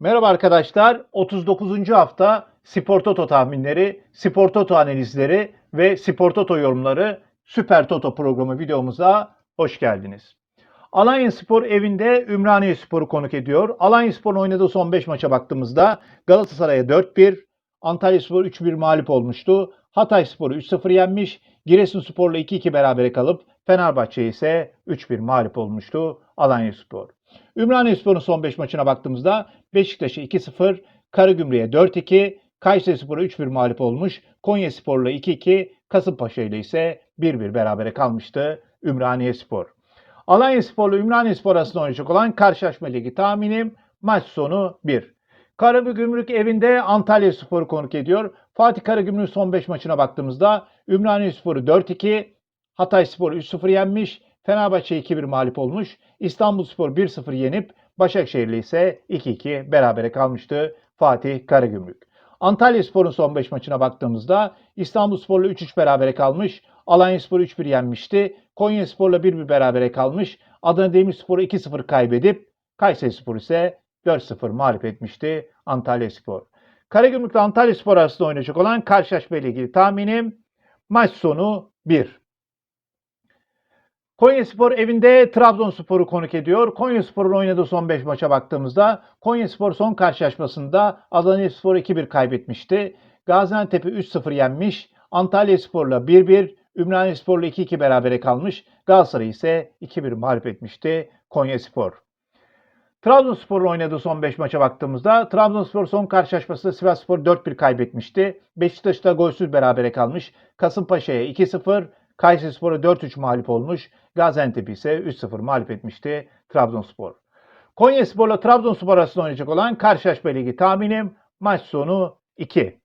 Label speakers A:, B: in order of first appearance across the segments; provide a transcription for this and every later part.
A: Merhaba arkadaşlar. 39. hafta Spor Toto tahminleri, Spor Toto analizleri ve Spor Toto yorumları Süper Toto programı videomuza hoş geldiniz. Alanya Spor evinde Ümraniye Spor'u konuk ediyor. Alanya Spor'un oynadığı son 5 maça baktığımızda Galatasaray'a 4-1, Antalya Spor 3-1 mağlup olmuştu. Hatay Spor'u 3-0 yenmiş. Giresun Spor'la 2-2 berabere kalıp Fenerbahçe ise 3-1 mağlup olmuştu Alanya Spor. Ümraniye Spor'un son 5 maçına baktığımızda Beşiktaş'a 2-0, Karagümrük'e 4-2, Kayseri Spor'a 3-1 mağlup olmuş, Konya Spor'la 2-2, Kasımpaşa ile ise 1-1 berabere kalmıştı Ümraniye Spor. Alanya Spor'la Ümraniye Spor arasında oynayacak olan karşılaşma ligi tahminim maç sonu 1. Karagümrük evinde Antalya Spor'u konuk ediyor. Fatih Karagümrük son 5 maçına baktığımızda Ümraniye Spor'u 4-2, Hatay Spor'u 3-0 yenmiş, Fenerbahçe 2-1 mağlup olmuş, İstanbul Spor 1-0 yenip Başakşehir'le ise 2-2 berabere kalmıştı Fatih Karagümrük. Antalya Spor'un son 5 maçına baktığımızda İstanbul Spor'la 3-3 berabere kalmış, Alanya Spor 3-1 yenmişti, Konya Spor'la 1-1 berabere kalmış, Adana Demirspor'u 2-0 kaybedip Kayseri Spor ise 4-0 mağlup etmişti Antalya Spor. Karagümrük Antalya Spor arasında oynayacak olan karşılaşma ile ilgili tahminim maç sonu 1. Konyaspor evinde Trabzonspor'u konuk ediyor. Konyaspor'un oynadığı son 5 maça baktığımızda Konyaspor son karşılaşmasında Adanyaspor'u 2-1 kaybetmişti. Gaziantep'i 3-0 yenmiş. Antalyaspor'la 1-1, Ümraniyespor'la 2-2 berabere kalmış. Galatasaray ise 2-1 mağlup etmişti Konyaspor. Trabzonspor'un oynadığı son 5 maça baktığımızda Trabzonspor son karşılaşmasında Sivasspor 4-1 kaybetmişti. Beşiktaş'ta golsüz berabere kalmış. Kasımpaşa'ya 2-0, Kayserispor'a 4-3 mağlup olmuş. Gaziantep ise 3-0 mağlup etmişti Trabzonspor. Konyaspor'la Trabzonspor arasında oynayacak olan karşılaşma ligi tahminim maç sonu 2.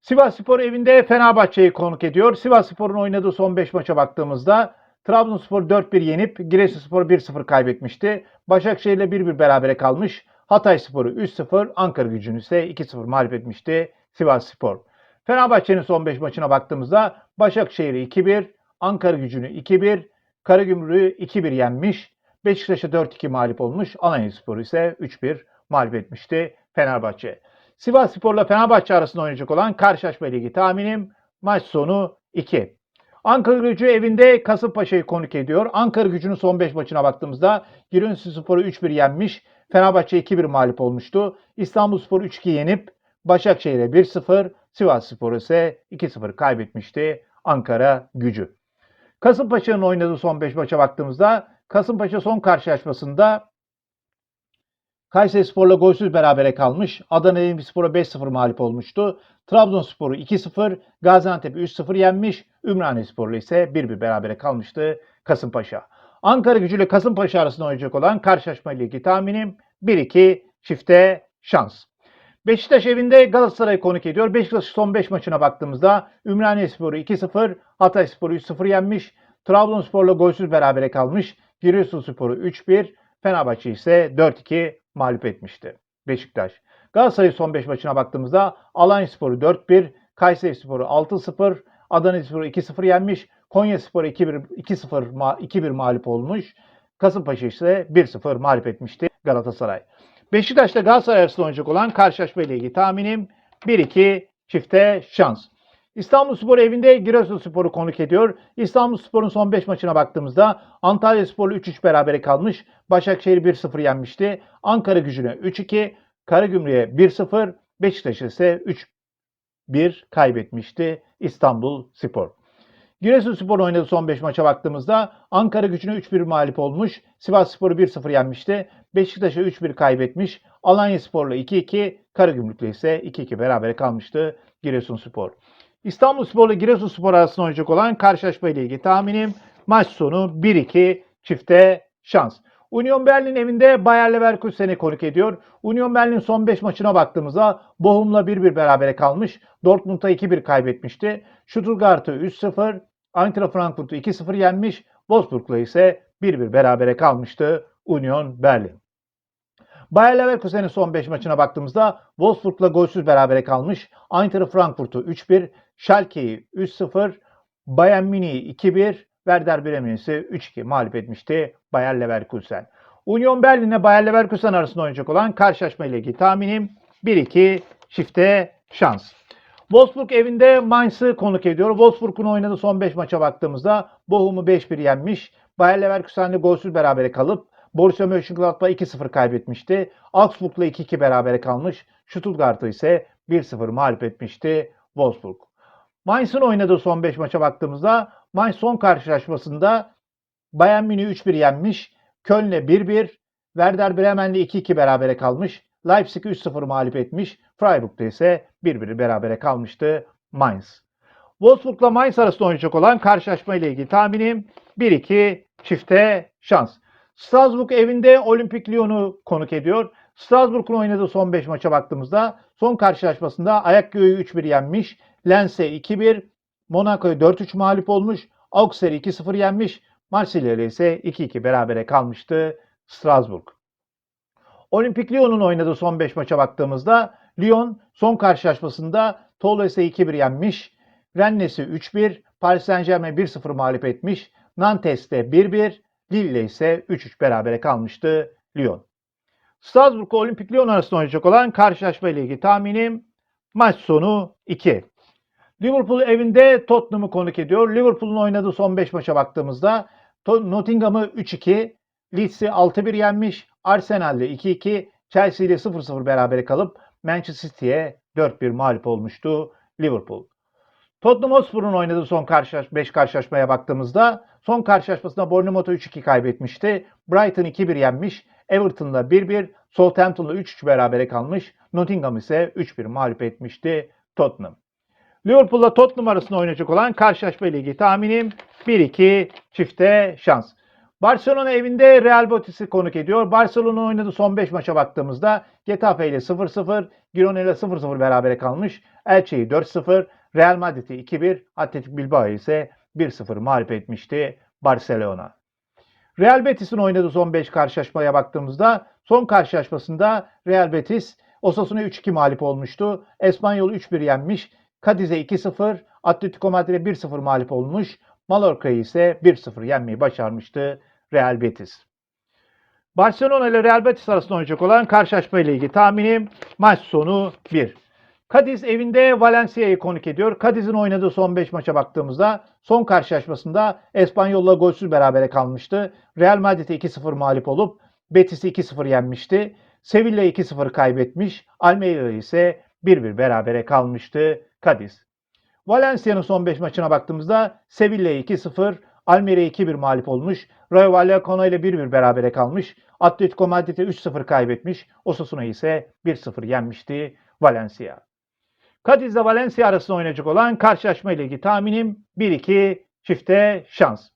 A: Sivasspor evinde Fenerbahçe'yi konuk ediyor. Sivasspor'un oynadığı son 5 maça baktığımızda Trabzonspor 4-1 yenip Giresunspor 1-0 kaybetmişti. Başakşehir'le 1-1 berabere kalmış. Hatayspor'u 3-0, Ankara gücünü ise 2-0 mağlup etmişti Sivasspor. Fenerbahçe'nin son 5 maçına baktığımızda Başakşehir'i 2-1, Ankara gücünü 2-1, Karagümrük'ü 2-1 yenmiş. Beşiktaş'a 4-2 mağlup olmuş. Alanyaspor'u ise 3-1 mağlup etmişti Fenerbahçe. Sivas Spor'la Fenerbahçe arasında oynayacak olan karşılaşma ligi tahminim maç sonu 2. Ankara gücü evinde Kasımpaşa'yı konuk ediyor. Ankara gücünün son 5 maçına baktığımızda Giresunspor'u 3-1 yenmiş. Fenerbahçe 2-1 mağlup olmuştu. İstanbulspor 3-2 yenip Başakşehir'e 1-0, Sivasspor ise 2-0 kaybetmişti Ankara gücü. Kasımpaşa'nın oynadığı son 5 maça baktığımızda Kasımpaşa son karşılaşmasında Kayserispor'la golsüz berabere kalmış. Adana Demirspor'a 5-0 mağlup olmuştu. Trabzonspor'u 2-0, Gaziantep'i 3-0 yenmiş. Ümraniyespor'la ise 1-1 berabere kalmıştı Kasımpaşa. Ankara gücü ile Kasımpaşa arasında oynayacak olan karşılaşma ilgili tahminim 1-2 çifte şans. Beşiktaş evinde Galatasaray'ı konuk ediyor. Beşiktaş son 5 maçına baktığımızda Ümraniyespor'u 2-0, Hatayspor'u 3-0 yenmiş. Trabzonspor'la golsüz berabere kalmış. Giresunspor'u 3-1, Fenerbahçe ise 4-2 mağlup etmişti. Beşiktaş. Galatasaray son 5 maçına baktığımızda Alanyaspor'u 4-1, Kayserispor'u 6-0, Adanaspor'u 2-0 yenmiş. Konyaspor'u 2-1 2-0 2-1 mağlup olmuş. Kasımpaşa ise 1-0 mağlup etmişti Galatasaray. Beşiktaş'ta Galatasaray arasında oynayacak olan karşılaşma ile ilgili tahminim 1-2 çifte şans. İstanbulspor evinde Giresunspor'u konuk ediyor. İstanbulspor'un son 5 maçına baktığımızda Antalya Spor'la 3-3 berabere kalmış. Başakşehir 1-0 yenmişti. Ankara gücüne 3-2, Karagümrük'e 1-0, Beşiktaş ise 3-1 kaybetmişti İstanbul Spor. Giresunspor oynadığı son 5 maça baktığımızda Ankara gücüne 3-1 mağlup olmuş. Sivas Spor'u 1-0 yenmişti. Beşiktaş'a 3-1 kaybetmiş. Alanya Spor'la 2-2, Karagümrük'le ise 2-2 berabere kalmıştı Giresunspor. İstanbul Spor ile Giresunspor arasında oynayacak olan karşılaşma ile ilgili tahminim maç sonu 1-2 çifte şans. Union Berlin evinde Bayer Leverkusen'i konuk ediyor. Union Berlin son 5 maçına baktığımızda Bochum'la 1-1 berabere kalmış. Dortmund'a 2-1 kaybetmişti. Stuttgart'ı 3-0, Eintracht Frankfurt'u 2-0 yenmiş. Wolfsburg'la ise 1-1 berabere kalmıştı Union Berlin. Bayer Leverkusen'in son 5 maçına baktığımızda Wolfsburg'la golsüz berabere kalmış. Eintracht Frankfurt'u 3-1, Schalke'yi 3-0, Bayern Münih'i 2-1, Werder Bremen'i ise 3-2 mağlup etmişti Bayer Leverkusen. Union Berlin'le Bayer Leverkusen arasında oynayacak olan karşılaşma ile ilgili tahminim 1-2 çifte şans. Wolfsburg evinde Mainz'ı konuk ediyor. Wolfsburg'un oynadığı son 5 maça baktığımızda Bochum'u 5-1 yenmiş. Bayer Leverkusen'le golsüz berabere kalıp Borussia Mönchengladbach'la 2-0 kaybetmişti. Augsburg'la 2-2 berabere kalmış. Stuttgart'ı ise 1-0 mağlup etmişti Wolfsburg. Mainz'ın oynadığı son 5 maça baktığımızda Mainz son karşılaşmasında Bayern Münih'i 3-1 yenmiş. Köln'le 1-1, Werder Bremen'le 2-2 berabere kalmış. Leipzig'i 3-0 mağlup etmiş. Freiburg'da ise 1-1 berabere kalmıştı Mainz. Wolfsburg'la Mainz arasında oynayacak olan karşılaşma ile ilgili tahminim 1-2 çifte şans. Strasbourg evinde Olimpik Lyon'u konuk ediyor. Strasbourg'un oynadığı son 5 maça baktığımızda son karşılaşmasında Ayakköy'ü 3-1 yenmiş. Lens'e 2-1, Monaco'ya 4-3 mağlup olmuş. Auxerre'i 2-0 yenmiş. Marsilya ile ise 2-2 berabere kalmıştı Strasbourg. Olimpik Lyon'un oynadığı son 5 maça baktığımızda Lyon son karşılaşmasında Toulouse'e 2-1 yenmiş. Rennes'i 3-1, Paris Saint Germain 1-0 mağlup etmiş. Nantes'te 1-1, Lille ise 3-3 berabere kalmıştı Lyon. Strasbourg Olimpik Lyon arasında oynayacak olan karşılaşma ile ilgili tahminim maç sonu 2. Liverpool evinde Tottenham'ı konuk ediyor. Liverpool'un oynadığı son 5 maça baktığımızda Nottingham'ı 3-2, Leeds'i 6-1 yenmiş, Arsenal'le 2-2, Chelsea ile 0-0 berabere kalıp Manchester City'ye 4-1 mağlup olmuştu Liverpool. Tottenham Hotspur'un oynadığı son 5 karşılaşmaya baktığımızda son karşılaşmasında Bournemouth'u 3-2 kaybetmişti. Brighton 2-1 yenmiş. Everton'la 1-1, Southampton'la 3-3 berabere kalmış. Nottingham ise 3-1 mağlup etmişti Tottenham. Liverpool'la Tottenham arasında oynayacak olan karşılaşma ile ilgili tahminim 1-2 çifte şans. Barcelona evinde Real Betis'i konuk ediyor. Barcelona oynadığı son 5 maça baktığımızda Getafe ile 0-0, Girona ile 0-0 berabere kalmış. Elche'yi 4-0, Real Madrid'i 2-1, Atletic Bilbao ise 1-0 mağlup etmişti Barcelona. Real Betis'in oynadığı son 5 karşılaşmaya baktığımızda son karşılaşmasında Real Betis Osasuna 3-2 mağlup olmuştu. Espanyol 3-1 yenmiş. Cadiz'e 2-0, Atletico Madrid'e 1-0 mağlup olmuş. Mallorca'yı ise 1-0 yenmeyi başarmıştı Real Betis. Barcelona ile Real Betis arasında oynayacak olan karşılaşma ile ilgili tahminim maç sonu 1. Cadiz evinde Valencia'yı konuk ediyor. Cadiz'in oynadığı son 5 maça baktığımızda son karşılaşmasında Espanyol'la golsüz berabere kalmıştı. Real Madrid'e 2-0 mağlup olup Betis'i 2-0 yenmişti. Sevilla 2-0 kaybetmiş. Almeida ise 1-1 berabere kalmıştı Cadiz. Valencia'nın son 5 maçına baktığımızda Sevilla'ya 2-0, Almeria'ya 2-1 mağlup olmuş. Rayo Vallecano ile 1-1 berabere kalmış. Atletico Madrid'e 3-0 kaybetmiş. Osasuna ise 1-0 yenmişti Valencia. Cadiz ile Valencia arasında oynayacak olan karşılaşma ile ilgili tahminim 1-2 çifte şans.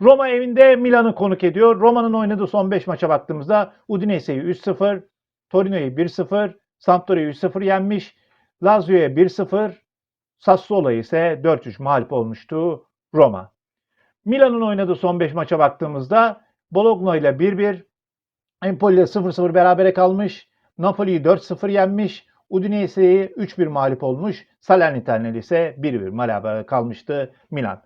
A: Roma evinde Milan'ı konuk ediyor. Roma'nın oynadığı son 5 maça baktığımızda Udinese'yi 3-0, Torino'yu 1-0, Sampdoria'yı 3-0 yenmiş. Lazio'ya 1-0, Sassuolo'ya ise 4-3 mağlup olmuştu Roma. Milan'ın oynadığı son 5 maça baktığımızda Bologna ile 1-1, Empoli ile 0-0 berabere kalmış. Napoli'yi 4-0 yenmiş. Udinese'yi 3-1 mağlup olmuş. Salernitana ise 1-1 mağlup kalmıştı Milan.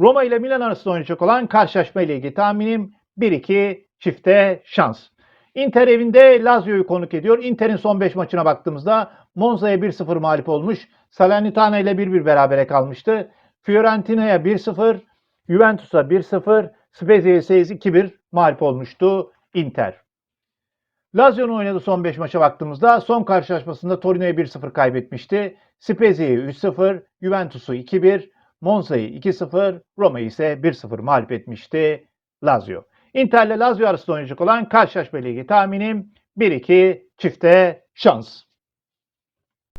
A: Roma ile Milan arasında oynayacak olan karşılaşma ile ilgili tahminim 1-2 çifte şans. Inter evinde Lazio'yu konuk ediyor. Inter'in son 5 maçına baktığımızda Monza'ya 1-0 mağlup olmuş. Salernitana ile 1-1 berabere kalmıştı. Fiorentina'ya 1-0, Juventus'a 1-0, Spezia'ya ise 2-1 mağlup olmuştu Inter. Lazio'nun oynadığı son 5 maça baktığımızda son karşılaşmasında Torino'ya 1-0 kaybetmişti. Spezia'yı 3-0, Juventus'u 2-1, Monza'yı 2-0, Roma'yı ise 1-0 mağlup etmişti Lazio. Inter ile Lazio arasında oynayacak olan karşılaşma ilgili tahminim 1-2 çifte şans.